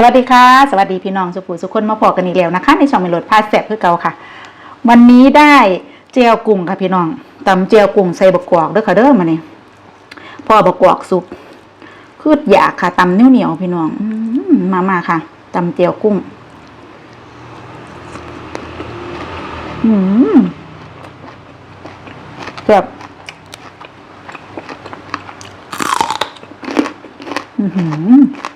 สวัสดีค่ะ สวัสดีพี่น้องสุภูสุคนมาพอกันอีกแล้วนะคะ ในช่องเมลดพาแสบเพื่อเก่าค่ะ วันนี้ได้เจียวกุ้งค่ะพี่น้องตำเจียวกุ้งใส่บกกอกเด้อค่ะเด้อมานี่พอบกกอกสุกคืดอยากค่ะตำเหนียวเหนียวๆพี่น้องมามาค่ะตำเจียวกุ้งอืมแบบอือ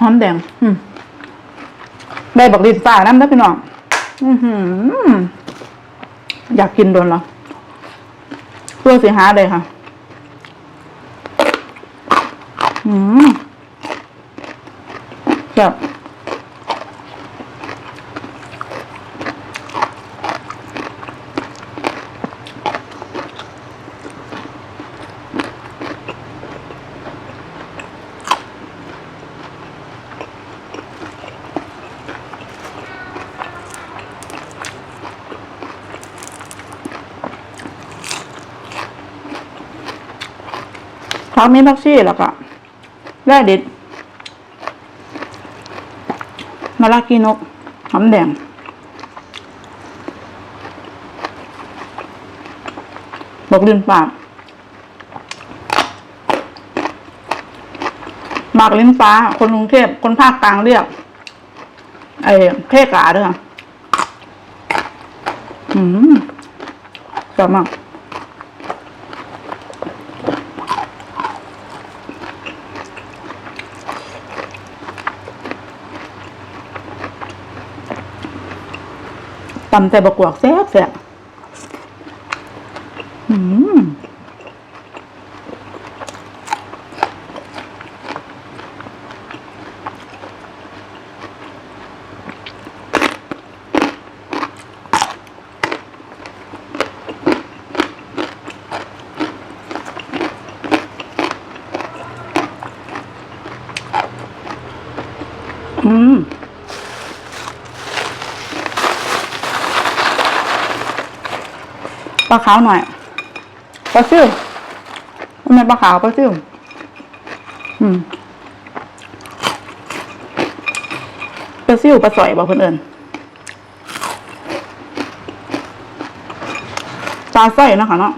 หอมแดง อืมได้บักลินฝ่าน้ำนะพี่น้องอือหือ อยากกินโดนเหรอเพื่อสิหาเลยค่ะ อืมแบบ เขามีผักชีแล้วก็แร่เด็ดมะระกีนกหอมแดงบอกลินปากหมากลิ้นฟ้า คนกรุงเทพคนภาคกลางเรียก ไอ้เพกาด้วยค่ะอืมชอบมา ตำใส่บะกวกแซ่บแซ่บอืมอืม ปลาขาวหน่อยปลาซิ่วทำไมปลาขาวปลาซิ่วอืมปลาซิ่วปลาสอยบอกเพื่อนเอิญปลาสร้อยนะคะเนาะ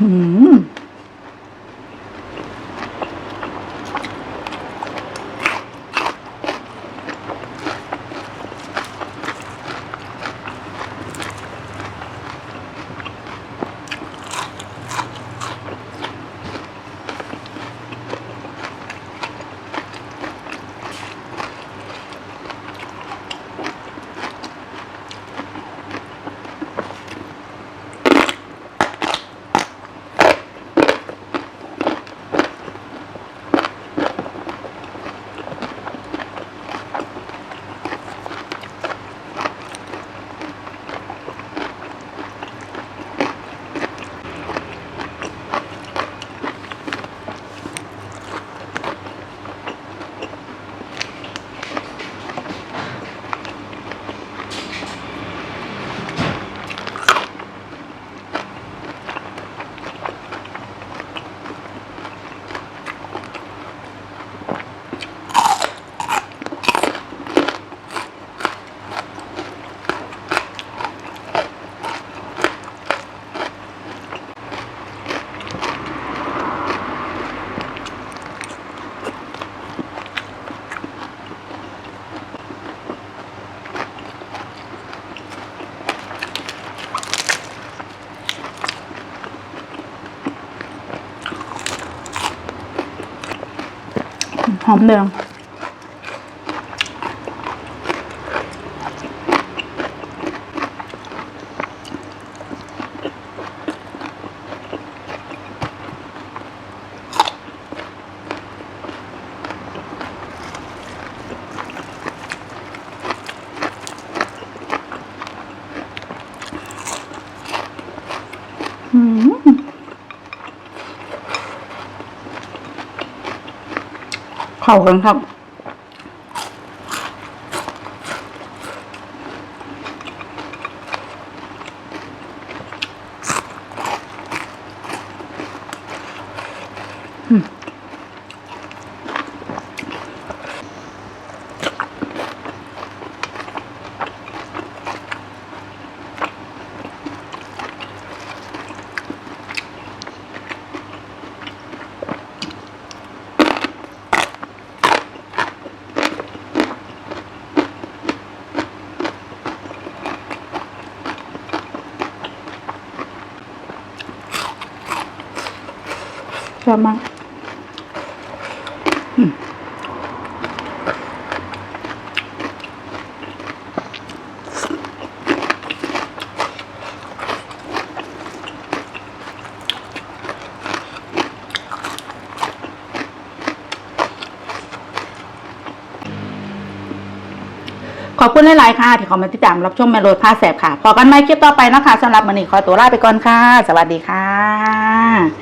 อืม หอมแดงอืม เข้ากันครับ ชอบมากอืมขอบคุณหลาย ๆ ค่ะ ที่เขามาติดตามรับชมแมโรดผ้าแสบค่ะ พอกันไหมคลิปต่อไปนะคะสำหรับวันนี้ขอตัวลาไปก่อนค่ะ สวัสดีค่ะ